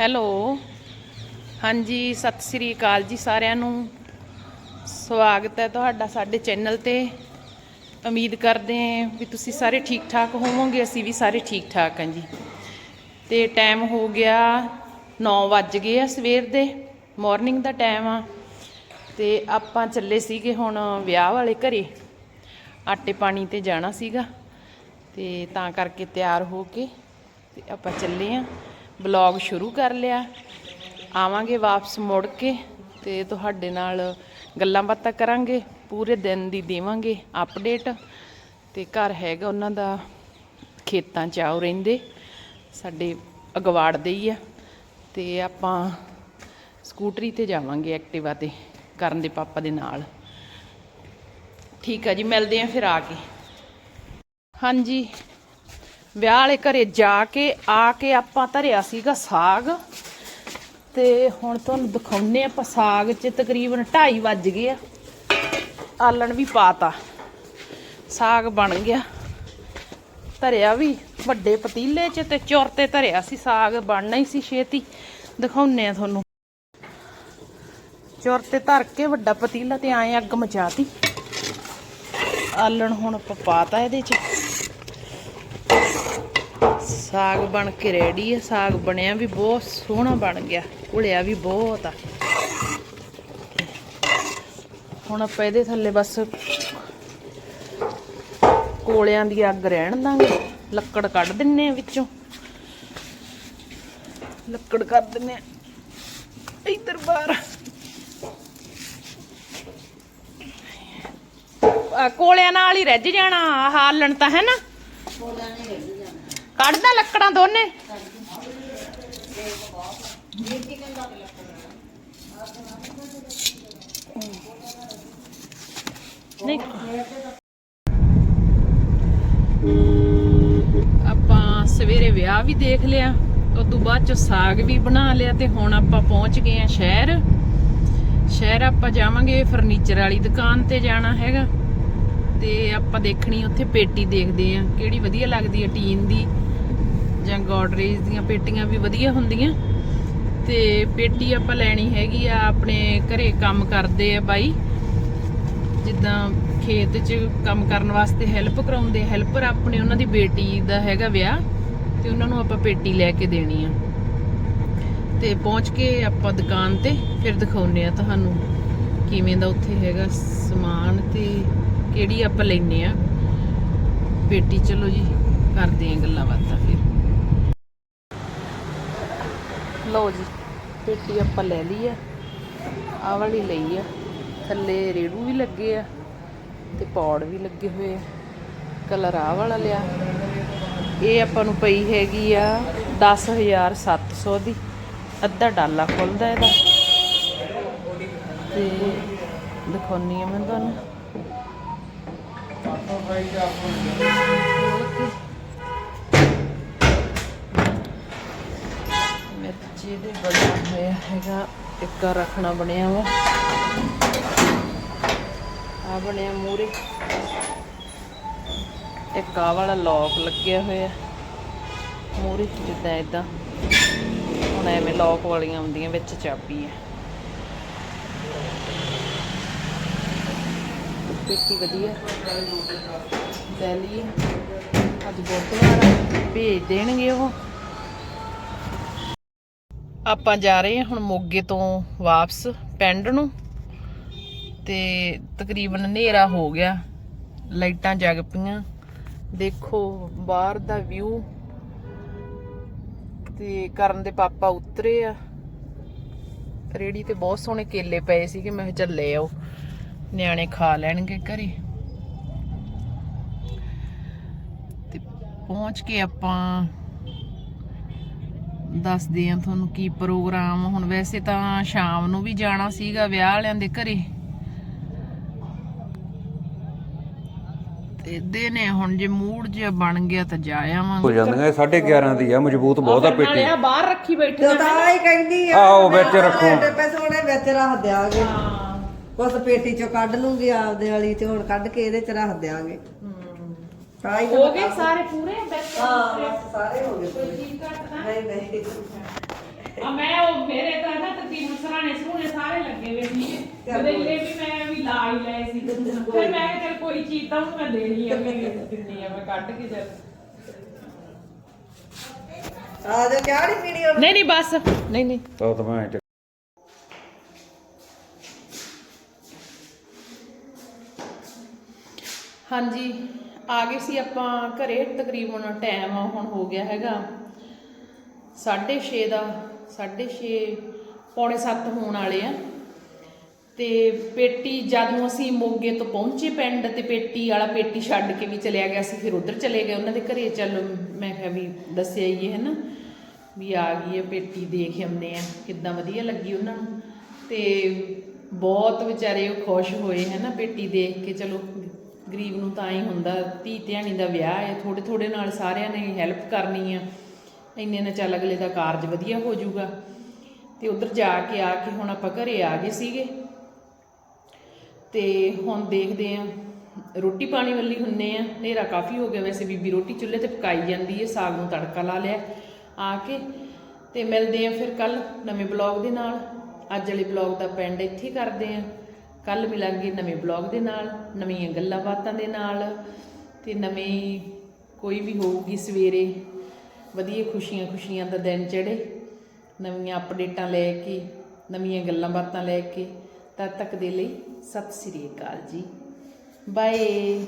Hello. ਹਾਂਜੀ, ਸਤਿ ਸ੍ਰੀ ਅਕਾਲ ਜੀ ਸਾਰਿਆਂ ਨੂੰ। ਸਵਾਗਤ ਹੈ ਤੁਹਾਡਾ ਸਾਡੇ ਚੈਨਲ ਤੇ। ਉਮੀਦ ਕਰਦੇ ਹਾਂ ਵੀ ਤੁਸੀਂ ਸਾਰੇ ਠੀਕ ਠਾਕ ਹੋਵੋਗੇ, ਅਸੀਂ ਵੀ ਸਾਰੇ ਠੀਕ ਠਾਕ ਹਾਂ ਜੀ। ਤੇ ਟਾਈਮ ਹੋ ਗਿਆ 9 ਵੱਜ ਗਏ ਆ ਸਵੇਰ ਦੇ ਮਾਰਨਿੰਗ ਦਾ ਟਾਈਮ ਆ। ਤੇ ਆਪਾਂ ਚੱਲੇ ਸੀਗੇ ਹੁਣ ਵਿਆਹ ਵਾਲੇ ਘਰੇ। ਆਟੇ ਪਾਣੀ ਤੇ ਜਾਣਾ ਸੀਗਾ। ਤੇ ਤਾਂ ਕਰਕੇ ਤਿਆਰ ਹੋ ਕੇ ਤੇ ਆਪਾਂ ਚੱਲੇ ਆਂ ਬਲੌਗ ਸ਼ੁਰੂ ਕਰ ਲਿਆ। ਆਵਾਂਗੇ ਵਾਪਸ ਮੁੜ ਕੇ ਤੇ ਤੁਹਾਡੇ ਨਾਲ ਗੱਲਾਂ ਬਾਤਾਂ ਕਰਾਂਗੇ, ਪੂਰੇ ਦਿਨ ਦੀ ਦੇਵਾਂਗੇ ਅਪਡੇਟ ਤੇ ਘਰ ਹੈਗਾ ਉਹਨਾਂ ਦਾ, ਖੇਤਾਂ 'ਚ ਆਉ ਰਹਿੰਦੇ। ਸਾਡੇ ਅਗਵਾੜ ਦੇ ਹੀ ਆ। ਤੇ ਆਪਾਂ ਸਕੂਟਰੀ ਤੇ ਜਾਵਾਂਗੇ ਐਕਟਿਵਾ ਤੇ, ਕਰਨ ਦੇ ਪਾਪਾ ਦੇ ਨਾਲ। ਠੀਕ ਆ ਜੀ, ਮਿਲਦੇ ਆਂ ਫਿਰ ਆ ਕੇ। ਹਾਂਜੀ। ਵਿਆਹ ਵਾਲੇ ਘਰੇ ਜਾ ਕੇ, ਆ ਕੇ ਆਪਾਂ ਧਰਿਆ ਸੀਗਾ ਸਾਗ। ਤੇ ਹੁਣ ਤੁਹਾਨੂੰ ਦਿਖਾਉਨੇ ਆਪਾਂ ਸਾਗ 'ਚ ਤਕਰੀਬਨ 2:30 ਵੱਜ ਗਏ ਆ। ਆਲਣ ਵੀ ਪਾਤਾ। ਸਾਗ ਬਣ ਗਿਆ। ਧਰਿਆ ਵੀ ਵੱਡੇ ਪਤੀਲੇ 'ਚ ਤੇ ਚੁਰ ਤੇ ਧਰਿਆ ਸੀ, ਸਾਗ ਬਣਨਾ ਹੀ ਸੀ ਛੇਤੀ। ਦਿਖਾਉਨੇ ਆ ਤੁਹਾਨੂੰ। ਚੁਰ ਤੇ ਧਰ ਕੇ ਵੱਡਾ ਪਤੀਲਾ ਤੇ ਆਏ ਅੱਗ ਮਚਾਤੀ। ਆਲਣ ਹੁਣ ਆਪਾਂ ਪਾਤਾ ਇਹਦੇ 'ਚ। ਸਾਗ ਬਣ ਕੇ ਰੈਡੀ ਹੈ ਸਾਗ ਬਣਿਆ ਵੀ ਬਹੁਤ ਸੋਹਣਾ ਬਣ ਗਿਆ। ਘੁਲਿਆ ਵੀ ਬਹੁਤ ਆ। ਹੁਣ ਆਪਾਂ ਇਹਦੇ ਥੱਲੇ ਬਸ ਕੋਲਿਆਂ ਦੀ ਅੱਗ ਰਹਿਣ ਦਾਂਗੇ। ਲੱਕੜ ਕੱਢ ਦਿੰਨੇ ਆ ਵਿੱਚੋਂ। ਲੱਕੜ ਕਰ ਦਿੰਨੇ ਆ। ਇੱਧਰ ਬਾਹਰ। ਕੋਲਿਆਂ ਨਾਲ ਹੀ ਰੱਜ ਜਾਣਾ। ਆਹ ਆਲਣ ਤਾਂ ਹੈ ਨਾ। ਕੱਢਦਾ ਲੱਕੜਾਂ ਦੋਨੇ। ਨਹੀਂ। ਆਪਾਂ ਸਵੇਰੇ ਵਿਆਹ ਵੀ ਦੇਖ ਲਿਆ ਉਸ ਤੋਂ ਬਾਅਦ ਚ ਸਾਗ ਵੀ ਬਣਾ ਲਿਆ ਤੇ ਹੁਣ ਆਪਾਂ ਪਹੁੰਚ ਗਏ ਆ ਸ਼ਹਿਰ। ਸ਼ਹਿਰ ਆਪਾਂ ਜਾਵਾਂਗੇ ਫਰਨੀਚਰ ਵਾਲੀ ਦੁਕਾਨ ਤੇ ਜਾਣਾ ਹੈਗਾ। ਤੇ ਆਪਾਂ ਦੇਖਣੀ ਉੱਥੇ ਪੇਟੀ ਦੇਖਦੇ ਆ ਕਿਹੜੀ ਵਧੀਆ ਲੱਗਦੀ ਹੈ ਟੀਨ ਦੀ। ਜਾਂ ਗੋਡਰੇਜ ਦੀਆਂ ਪੇਟੀਆਂ ਵੀ ਵਧੀਆ ਹੁੰਦੀਆਂ। ਤੇ ਪੇਟੀ ਆਪਾਂ ਲੈਣੀ ਹੈਗੀ ਆ, ਆਪਣੇ ਘਰੇ ਕੰਮ ਕਰਦੇ ਆ ਬਾਈ। ਜਿੱਦਾਂ ਖੇਤ 'ਚ ਕੰਮ ਕਰਨ ਵਾਸਤੇ ਹੈਲਪ ਕਰਾਉਂਦੇ, ਹੈਲਪਰ ਆਪਣੇ ਉਹਨਾਂ ਦੀ ਬੇਟੀ ਦਾ ਹੈਗਾ ਵਿਆਹ, ਤੇ ਉਹਨਾਂ ਨੂੰ ਆਪਾਂ ਪੇਟੀ ਲੈ ਕੇ ਦੇਣੀ ਆ। ਤੇ ਪਹੁੰਚ ਕੇ ਆਪਾਂ ਦੁਕਾਨ ਤੇ ਫਿਰ ਦਿਖਾਉਨੇ ਆ ਤੁਹਾਨੂੰ ਕਿਵੇਂ ਦਾ ਉੱਥੇ ਹੈਗਾ ਸਮਾਨ ਤੇ ਕਿਹੜੀ ਆਪਾਂ ਲੈਨੇ ਆ। ਪੇਟੀ ਚਲੋ ਜੀ, ਕਰਦੇ ਆ ਗੱਲਾਂ ਬਾਤਾਂ ਫਿਰ। ਲਓ ਜੀ, ਪੇਟੀ ਆਪਾਂ ਲੈ ਲਈ ਆ। ਆਹ ਵਾਲੀ ਲਈ ਆ। ਥੱਲੇ ਰੇੜੂ ਵੀ ਲੱਗੇ ਆ ਤੇ ਪੌੜ ਵੀ ਲੱਗੇ ਹੋਏ ਆ। ਕਲਰ ਆਹ ਵਾਲਾ ਲਿਆ। ਇਹ ਆਪਾਂ ਨੂੰ ਪਈ ਹੈਗੀ ਆ 10700 ਦੀ। ਅੱਧਾ ਡਾਲਾ ਖੁੱਲਦਾ ਇਹਦਾ। ਤੇ ਦਿਖਾਉਣੀ ਆ ਮੈਂ ਤੁਹਾਨੂੰ। ਜਿਹਦੇ ਬਣਿਆ ਹੋਇਆ ਹੈਗਾ, ਇੱਕ ਰੱਖਣਾ ਬਣਿਆ ਵਾ। ਆ ਬਣਿਆ ਮੂਰੇ ਇੱਕ ਆ ਵਾਲਾ ਲੌਕ ਲੱਗਿਆ ਹੋਇਆ। ਮੂਰੇ ਜਿੱਦਾਂ ਇਦਾਂ ਹੁਣ ਐਵੇਂ ਲੌਕ ਵਾਲੀਆਂ ਹੁੰਦੀਆਂ, ਵਿੱਚ ਚਾਬੀ ਹੈ। ਪੇਟੀ ਵਧੀਆ। ਲੈ ਲਈ ਅੱਜ ਬੁੱਧਵਾਰ ਭੇਜ ਦੇਣਗੇ ਉਹ। ਆਪਾਂ ਜਾ ਰਹੇ ਹਾਂ ਹੁਣ ਮੋਗੇ ਤੋਂ ਵਾਪਸ ਪਿੰਡ ਨੂੰ। ਤੇ ਤਕਰੀਬਨ ਹਨੇਰਾ ਹੋ ਗਿਆ। ਲਾਈਟਾਂ ਜਗ ਪਈਆਂ। ਦੇਖੋ ਬਾਹਰ ਦਾ ਵਿਊ ਤੇ ਕਰਨ ਦੇ ਪਾਪਾ ਉਤਰੇ ਆ। ਰੇੜੀ ਤੇ ਬਹੁਤ ਸੋਹਣੇ ਕੇਲੇ ਪਏ ਸੀਗੇ। ਮੈਂ ਕਿਹਾ ਚੱਲ ਲੈ ਆਓ। ਨਿਆਣੇ ਖਾ ਲੈਣਗੇ ਘਰੇ। ਤੇ ਪਹੁੰਚ ਕੇ ਆਪਾਂ ਦੱਸਦੇ ਆ ਤੁਹਾਨੂੰ ਕੀ ਪ੍ਰੋਗਰਾਮ। ਹੁਣ ਵੈਸੇ ਤਾਂ ਸ਼ਾਮ ਨੂੰ ਵੀ ਜਾਣਾ ਸੀਗਾ ਵਿਆਹ ਵਾਲਿਆਂ ਦੇ ਘਰੇ। ਤੇ ਦਿਨੇ ਹੁਣ ਜੇ ਮੂਡ ਜਿਹਾ ਬਣ ਗਿਆ ਤਾਂ ਜਾ ਹੋ ਆਵਾਂਗੇ ਜਾਂਦੀਆਂ ਇਹ 11:30 ਦੀ ਆ ਮਜ਼ਬੂਤ ਬਹੁਤ ਆ ਨਾਲੇ ਪੇਟੀ। ਆ ਬਾਹਰ ਰੱਖੀ ਬੈਠੀ ਤੇ ਤਾਂ ਹੀ ਕਹਿੰਦੀ ਆ ਆਹੋ, ਵਿੱਚ ਰੱਖੋ। ਪੈਸੇ ਉਹਨੇ ਵਿੱਚ ਰੱਖ ਦਿਆਂਗੇ। ਕੁਛ ਪੇਟੀ ਚੋਂ ਕੱਢ ਲੂੰਗੀ ਆਪਦੇ ਵਾਲੀ ਤੇ ਹੁਣ ਕੱਢ ਕੇ ਇਹਦੇ ਚ ਰੱਖ ਦਿਆਂਗੇ। ਤਾਂ ਹੀ ਹੋ ਗਏ ਸਾਰੇ ਪੂਰੇ? ਬੈਠ ਹਾਂ ਬਸ ਸਾਰੇ ਹੋ ਗਏ ਪੂਰੇ। ਨਹੀਂ ਨਹੀਂ। ਆ ਮੈਂ ਉਹ ਮੇਰੇ ਤਾਂ ਨਾ ਤਕਰੀਬਨ ਸਰਾਣੇ ਸੂਣੇ ਸਾਰੇ ਲੱਗੇ ਵੇ ਸੀ ਬਦਲੇ ਵੀ ਮੈਂ ਵੀ ਲਾ ਹੀ ਲਏ ਸੀ। ਫਿਰ ਮੈਂ ਕਿਹਾ ਚੱਲ ਕੋਈ ਚੀਜ਼ ਤਾਂ ਉਹਨੂੰ ਮੈਂ ਦੇਣੀ ਆ ਮੈਂ ਦਿੰਨੀ ਆ ਮੈਂ ਕੱਢ ਕੇ ਚੱਲ। ਆ ਜਾ ਚਾਹ ਨਹੀਂ ਪੀਣੀ ਹੁਣ ਨਹੀਂ ਨਹੀਂ ਬਸ। ਨਹੀਂ ਨਹੀਂ। ਤਾਂ ਤਾਂ ਮੈਂ ਹਾਂਜੀ। ਆ ਗਏ ਸੀ ਆਪਾਂ ਘਰੇ, ਤਕਰੀਬਨ ਟਾਈਮ ਹੁਣ ਹੋ ਗਿਆ ਹੈਗਾ। 6:30 ਦਾ 6:30 ਪੌਣੇ 7 ਹੋਣ ਵਾਲੇ ਆ। ਤੇ ਪੇਟੀ ਜਦੋਂ ਅਸੀਂ ਮੋਗੇ ਤੋਂ ਪਹੁੰਚੇ ਪਿੰਡ ਤੇ ਪੇਟੀ ਵਾਲਾ ਪੇਟੀ ਛੱਡ ਕੇ ਵੀ ਚਲਿਆ ਗਿਆ ਸੀ, ਫਿਰ ਉਧਰ ਚਲੇ ਗਏ। ਉਹਨਾਂ ਦੇ ਘਰੇ ਚੱਲ ਮੈਂ ਕਿਹਾ ਵੀ ਦੱਸਿਆ ਹੀ ਹੈ ਨਾ, ਵੀ ਆ ਗਈ ਹੈ ਪੇਟੀ, ਦੇਖ ਆਉਂਦੇ ਆ, ਕਿੱਦਾਂ ਵਧੀਆ ਲੱਗੀ ਉਹਨਾਂ ਨੂੰ। ਤੇ ਬਹੁਤ ਵਿਚਾਰੇ ਉਹ ਖੁਸ਼ ਹੋਏ ਹੈ ਨਾ ਪੇਟੀ ਦੇਖ ਕੇ, ਚਲੋ ਗਰੀਬ ਨੂੰ ਤਾਂ ਹੀ ਹੁੰਦਾ, ਧੀ ਧਿਆਣੀ ਦਾ ਵਿਆਹ ਹੈ ਥੋੜੇ ਥੋੜੇ ਨਾਲ ਸਾਰਿਆਂ ਨੇ ਹੈਲਪ ਕਰਨੀ ਆ। ਇੰਨੇ ਨਾਲ ਚੱਲ ਅਗਲੇ ਦਾ ਕਾਰਜ ਵਧੀਆ ਹੋ ਜਾਊਗਾ। ਤੇ ਉਧਰ ਜਾ ਕੇ ਆ ਕੇ ਹੁਣ ਆਪਾਂ ਘਰੇ ਆ ਗਏ ਸੀਗੇ। ਤੇ ਹੁਣ ਦੇਖਦੇ ਆ, ਰੋਟੀ ਪਾਣੀ ਵੱਲੀ ਹੁੰਨੇ ਆ, ਹਨੇਰਾ ਕਾਫੀ ਹੋ ਗਿਆ ਵੈਸੇ, ਬੀਬੀ ਰੋਟੀ ਚੁੱਲ੍ਹੇ ਤੇ ਪਕਾਈ ਜਾਂਦੀ ਹੈ ਸਾਗ ਨੂੰ ਤੜਕਾ ਲਾ ਲਿਆ ਆ ਕੇ। ਤੇ ਮਿਲਦੇ ਆ ਫਿਰ ਕੱਲ ਨਵੇਂ ਬਲੌਗ ਦੇ ਨਾਲ। ਅੱਜ ਵਾਲੇ ਬਲੌਗ ਦਾ ਪੈਂਡ ਇੱਥੇ ਕਰਦੇ ਆ। ਕੱਲ ਮਿਲਾਂਗੇ ਨਵੇਂ ਬਲੌਗ ਦੇ ਨਾਲ, ਨਵੀਆਂ ਗੱਲਾਂ ਬਾਤਾਂ ਦੇ ਨਾਲ ਤੇ ਨਵੇਂ ਕੋਈ ਵੀ ਹੋਊਗੀ ਸਵੇਰੇ, ਵਧੀਆ ਖੁਸ਼ੀਆਂ ਖੁਸ਼ੀਆਂ ਦਾ ਦਿਨ ਚੜੇ ਨਵੀਆਂ ਅਪਡੇਟਾਂ ਲੈ ਕੇ, ਨਵੀਆਂ ਗੱਲਾਂ ਬਾਤਾਂ ਲੈ ਕੇ, ਤਦ ਤੱਕ ਦੇ ਲਈ ਸਤਿ ਸ੍ਰੀ ਅਕਾਲ ਜੀ। ਬਾਏ